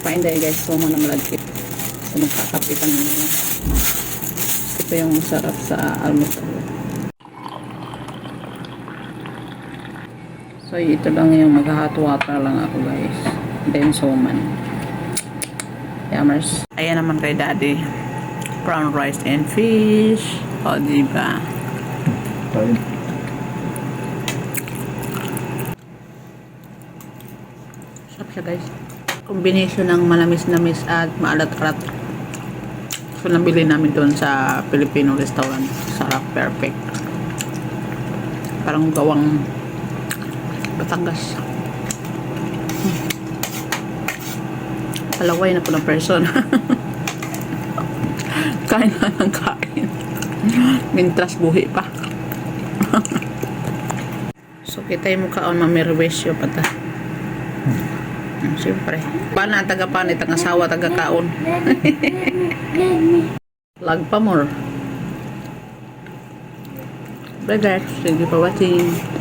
Painday guys, so mo na malagkit. So magkakapitan na Ito yung masarap sa almusal. So ito lang yung mag-hot water lang ako guys. Then suman. Yummers. Ayan naman kay daddy. Brown rice and fish. O diba? Kain. Sarap siya guys. Combination ng malamis-namis at maalat-alat. So nabili namin doon sa Filipino restaurant. Sarap, perfect. Parang gawang Batangas. Palaway na po ng person. kain na ng kain. Mintras buhi pa. so kita mo kaon mamirwesyo pa ta. Hmm, Siyempre. Paano ang taga-panit ang asawa taga-kaon? Lag pa more. Bye guys. Thank you for watching.